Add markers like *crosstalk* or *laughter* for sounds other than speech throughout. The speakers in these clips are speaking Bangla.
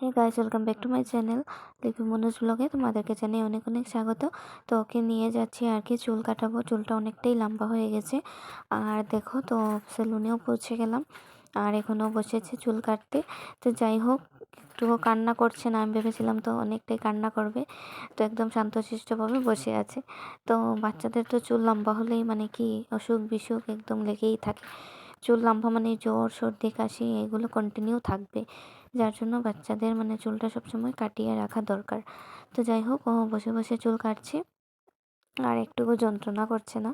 Hey guys welcome back to my channel Lipi Manoj ব্লগে তোমাদেরকে জানাই অনেক অনেক স্বাগত। তো ওকে নিয়ে যাচ্ছি আর কি, চুল কাটাবো। চুলটা অনেকটাই লম্বা হয়ে গেছে। আর দেখো, তো সেলুনেও পৌঁছে গেলাম। আর এখনও বসেছে চুল কাটতে। তো যাই হোক, একটুও কান্না করছে না, আমি ভেবেছিলাম তো অনেকটাই কান্না করবে। তো একদম শান্তশিষ্টভাবে বসে আছে। তো বাচ্চাদের তো চুল লম্বা হলেই মানে কি অসুখ বিসুখ একদম লেগেই থাকে। চুল লম্বা মানে জ্বর, সর্দি, কাশি, এগুলো কন্টিনিউ থাকবে। যার জন্য বাচ্চাদের মানে চুলটা সবসময় কাটিয়ে রাখা দরকার। তো যাই হোক, ও বসে বসে চুল কাটছে আর একটুকু যন্ত্রণা করছে না।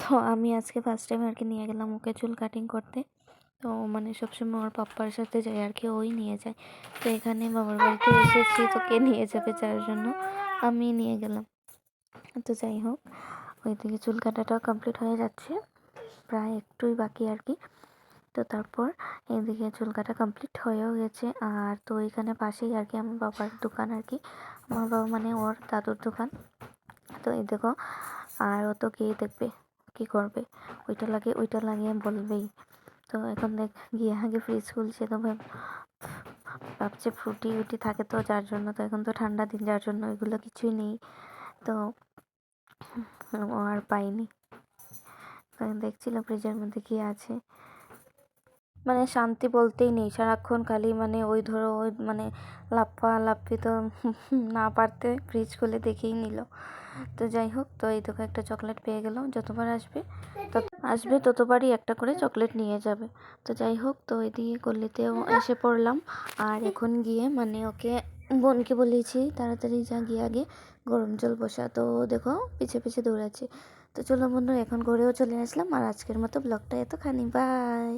তো আমি আজকে ফার্স্ট টাইম আর কি নিয়ে গেলাম ওকে চুল কাটিং করতে। তো মানে সবসময় ওর পাপ্পার সাথে যাই আর কি, ওই নিয়ে যায়। তো এখানে বাবার বাড়িতে এসেছি তো কে নিয়ে যাবে যার জন্য আমি নিয়ে গেলাম। তো যাই হোক ওই দিকে চুল কাটাটাও কমপ্লিট হয়ে যাচ্ছে। প্রায় একটুই বাকি আর কি। তো তারপর এদিকে চুল কাটা কমপ্লিট হয়েও গেছে। আর তো এখানে পাশেই আর কি আমার বাবার দোকান আর কি। আমার বাবা মানে ওর দাদুর দোকান। তো এই দেখো, আর ও তো গিয়ে দেখবে, কি করবে? ওইটা লাগে, ওইটা লাগিয়ে বলবেই। তো এখন দেখ, গিয়ে আগে ফ্রিজ খুলছে তো ভাব, ভাবছে ফ্রুটি উটি থাকে তো যার জন্য। তো এখন তো ঠান্ডা দিন, যার জন্য এগুলো কিছুই নেই। তো ও আর পাইনি তো দেখছিল ফ্রিজের মধ্যে কি আছে। মানে শান্তি বলতেই নেই। সারাক্ষণ খালি মানে ওই ধরো ওই মানে লাফা লাফি তো *laughs* না পারতে ফ্রিজ খুলে দেখেই নিল। তো যাই হোক, তো এই তোকে একটা চকলেট পেয়ে গেল যতবার আসবে আসবে ততবারই একটা করে চকলেট নিয়ে যাবে। তো যাই হোক, তো এদিকে গল্লিতেও এসে পড়লাম। আর এখন গিয়ে মানে ওকে, বোনকে বলেছি তাড়াতাড়ি যা, গিয়ে আগে গরম জল বসা। তো দেখো পিছে পিছে দৌড়াচ্ছে। তো চলো বন্ধু, এখন ঘরেও চলে আসলাম। আর আজকের মতো ব্লগটা এতখানি। বাই